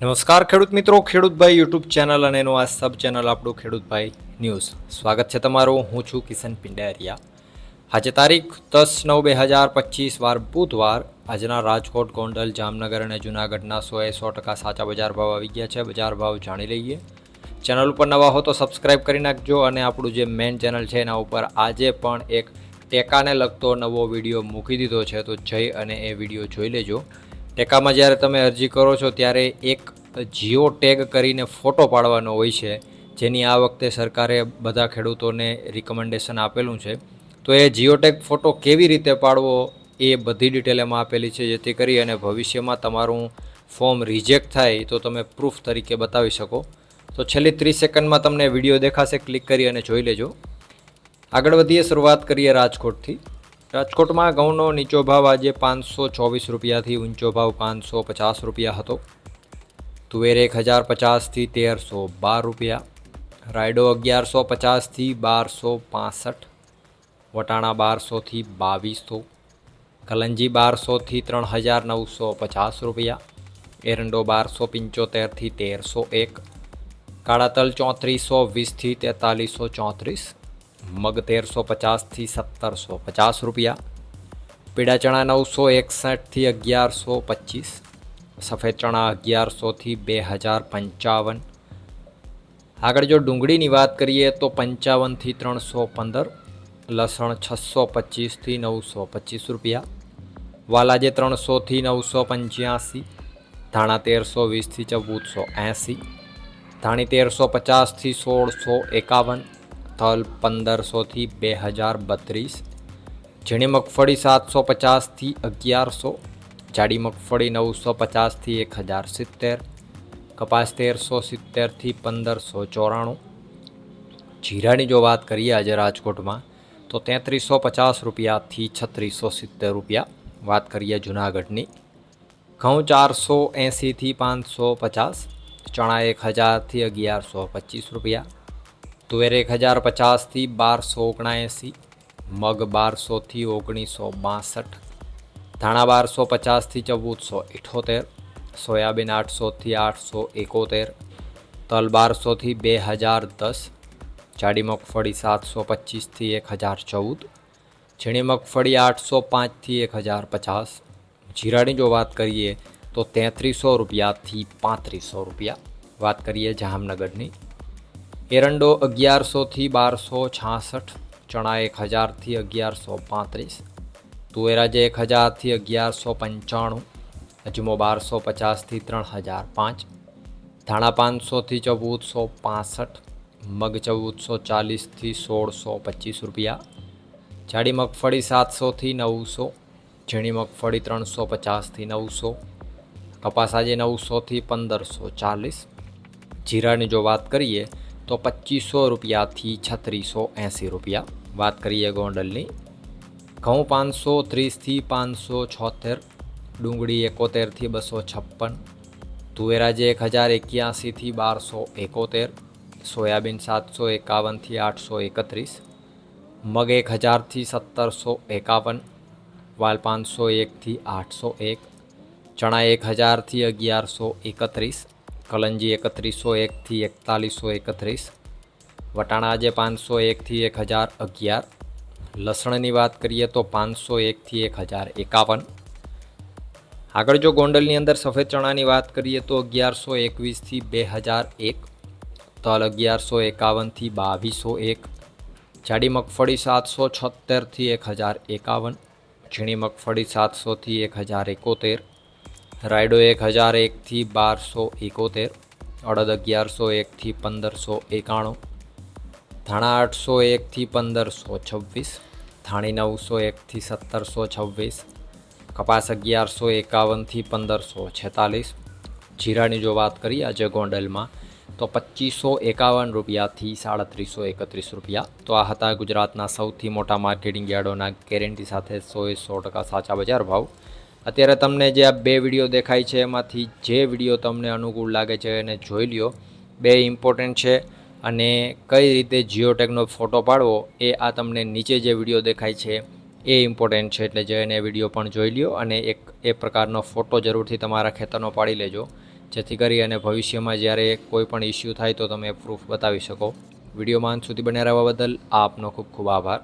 નમસ્કાર ખેડૂત મિત્રો ખેડૂતભાઈ યુટ્યુબ ચેનલ અને એનું આ સબ ચેનલ આપણું ખેડૂતભાઈ ન્યૂઝ સ્વાગત છે તમારું, હું છું કિશન પિંડારિયા. આજે તારીખ દસ નવ બે હજાર પચીસ વાર બુધવાર આજના રાજકોટ, ગોંડલ, જામનગર અને જૂનાગઢના એ સો ટકા સાચા બજાર ભાવ આવી ગયા છે. બજાર ભાવ જાણી લઈએ. ચેનલ ઉપર નવા હો તો સબસ્ક્રાઈબ કરી નાખજો અને આપણું જે મેઇન ચેનલ છે એના ઉપર આજે પણ એક ટેકાને લગતો નવો વીડિયો મૂકી દીધો છે. તો જઈ અને એ વીડિયો જોઈ લેજો. ટેકામાં જ્યારે તમે અરજી કરો છો ત્યારે એક જીઓ ટેગ કરીને ફોટો પાડવાનો હોય છે. જેની આ વખતે સરકારે બધા ખેડૂતોને રિકમેન્ડેશન આપેલું છે. તો એ જીઓટેક ફોટો કેવી રીતે પાડવો એ બધી ડિટેલ એમાં આપેલી છે. જેથી કરી અને ભવિષ્યમાં તમારું ફોર્મ રિજેક્ટ થાય તો તમે પ્રૂફ તરીકે બતાવી શકો. તો છેલ્લી ત્રીસ સેકન્ડમાં તમને વીડિયો દેખાશે. ક્લિક કરી અને જોઈ લેજો. આગળ વધીએ, શરૂઆત કરીએ રાજકોટથી. રાજકોટમાં ઘઉંનો નીચો ભાવ આજે પાંચસો ચોવીસ રૂપિયાથી ઊંચો ભાવ પાંચસો પચાસ રૂપિયા હતો. તુવેર એક હજાર પચાસથી તેરસો બાર રૂપિયા, રાયડો અગિયારસો પચાસથી બારસો પાસઠ, વટાણા બારસોથી બાવીસો, કલંજી બારસોથી ત્રણ હજાર નવસો પચાસ રૂપિયા, એરંડો બારસો પંચોતેરથી તેરસો એક, કાળા તલ ચોત્રીસો વીસથી તેતાલીસો ચોત્રીસ, મગ તેરસો પચાસથી સત્તરસો પચાસ રૂપિયા પીડા ચણા નવસો એકસઠથી અગિયારસો પચીસ સફેદ ચણા અગિયારસોથી બે હજાર પંચાવન. આગળ જો ડુંગળીની વાત કરીએ તો પંચાવનથી ત્રણસો પંદર, લસણ છસો પચીસથી નવસો પચીસ રૂપિયા, વાલાજે ત્રણસોથી નવસો પંચ્યાસી, ધાણા તેરસો વીસથી ચૌદસો એંસી, ધાણી તેરસો પચાસથી સોળસો એકાવન, તલ પંદરસોથી બે હજાર બત્રીસ, ઝીણી મગફળી સાતસો પચાસથી અગિયારસો જાડી મગફળી નવસો પચાસથી એક હજાર સિત્તેર, કપાસ તેરસો સિત્તેરથી પંદરસો ચોરાણું. જીરાની જો વાત કરીએ આજે રાજકોટમાં, તો તેત્રીસો પચાસ રૂપિયાથી છત્રીસો સિત્તેર રૂપિયા વાત કરીએ જુનાગઢની. ઘઉં ચારસો એંસીથી પાંચસો પચાસ, ચણા એક હજારથી અગિયારસો પચીસ રૂપિયા, તુવેર એક હજાર પચાસથી બારસો ઓગણએંસી મગ બારસોથી ઓગણીસો બાસઠ ધાણા બારસો પચાસથી ચૌદસો ઇઠોતેર, સોયાબીન આઠસોથી આઠસો એકોતેર તલ બારસોથી બે હજાર દસ, જાડી મગફળી સાતસો પચીસથી એક હજાર ચૌદ, ઝીણી મગફળી આઠસો પાંચથી એક હજાર પચાસ, જીરાની જો વાત કરીએ તો તેત્રીસો રૂપિયાથી પાંત્રીસો રૂપિયા. વાત કરીએ જામનગરની. એરંડો અગિયારસોથી બારસો છાસઠ, ચણા એક હજારથી અગિયારસો પાંત્રીસ તુવેરાજે એક હજારથી અગિયારસો પંચાણું અજમો બારસો પચાસથી ત્રણ હજાર પાંચ, ધાણા પાંચસોથી ચૌદસો પાસઠ, મગ ચૌદસો ચાલીસથી સોળસો પચીસ રૂપિયા, જાડી મગફળી સાતસોથી નવસો, ઝીણી મગફળી ત્રણસો પચાસથી નવસો, કપાસ આજે નવસોથી પંદરસો ચાલીસ, જીરાની જો વાત કરીએ તો પચીસો રૂપિયાથી છત્રીસો એંસી રૂપિયા, વાત કરીએ ગોંડલની ઘઉં પાંચસો, ત્રીસથી પાંચસો છોતેર, ડુંગળી એકોતેરથી બસો છપ્પન, તુવેરાજે એક હજાર એક્યાસીથી બારસો એકોતેર, સોયાબીન સાતસો એકાવનથી આઠસો એકત્રીસ, મગ એક હજારથી સત્તરસો એકાવન, વાલ પાંચસો એકથી આઠસો એક, ચણા એક હજારથી અગિયારસો એકત્રીસ, કલંજી એકત્રીસો એકથી એકતાલીસો એકત્રીસ, વટાણા આજે પાંચસો એકથી એક હજાર અગિયાર લસણની વાત કરીએ તો પાંચસો એકથી એક હજાર એકાવન. આગળ જો ગોંડલની અંદર સફેદ ચણાની વાત કરીએ તો અગિયારસો એકવીસથી બે હજાર એક. તલ અગિયારસો એકાવનથી બાવીસો એક. જાડી મગફળી સાતસો છોતેરથી એક હજાર એકાવન. ઝીણી મગફળી સાતસોથી એક હજાર એકોતેર. રાયડો એક હજાર એકથી બારસો એકોતેર. અડદ અગિયારસો એકથી પંદરસો એકાણું. ધાણા આઠસો એકથી પંદરસો છવ્વીસ. ધાણી નવસો એકથી સત્તરસો છવ્વીસ, કપાસ અગિયારસો એકાવનથી પંદરસો છેતાલીસ. જીરાની જો વાત કરીએ આજે ગોંડલમાં, તો પચીસો એકાવન રૂપિયાથી સાડત્રીસો એકત્રીસ રૂપિયા. તો આ હતા ગુજરાતના સૌથી મોટા માર્કેટિંગ યાર્ડોના ગેરંટી સાથે સો સો ટકા સાચા બજાર ભાવ. અત્યારે તમને જે આ બે વીડિયો દેખાય છે, એમાંથી જે વીડિયો તમને અનુકૂળ લાગે છે એને જોઈ લ્યો. બે ઇમ્પોર્ટન્ટ છે. અને કઈ રીતે જીઓટેકનો ફોટો પાડવો એ આ તમને નીચે જે વીડિયો દેખાય છે એ ઇમ્પોર્ટન્ટ છે. એટલે જઈને વીડિયો પણ જોઈ લ્યો અને એક એ પ્રકારનો ફોટો જરૂરથી તમારા ખેતરનો પાડી લેજો. જેથી કરી અને ભવિષ્યમાં જ્યારે કોઈ પણ ઇસ્યુ થાય તો તમે પ્રૂફ બતાવી શકો. વિડીયોમાં અંત સુધી બન્યા રહેવા બદલ આપનો ખૂબ ખૂબ આભાર.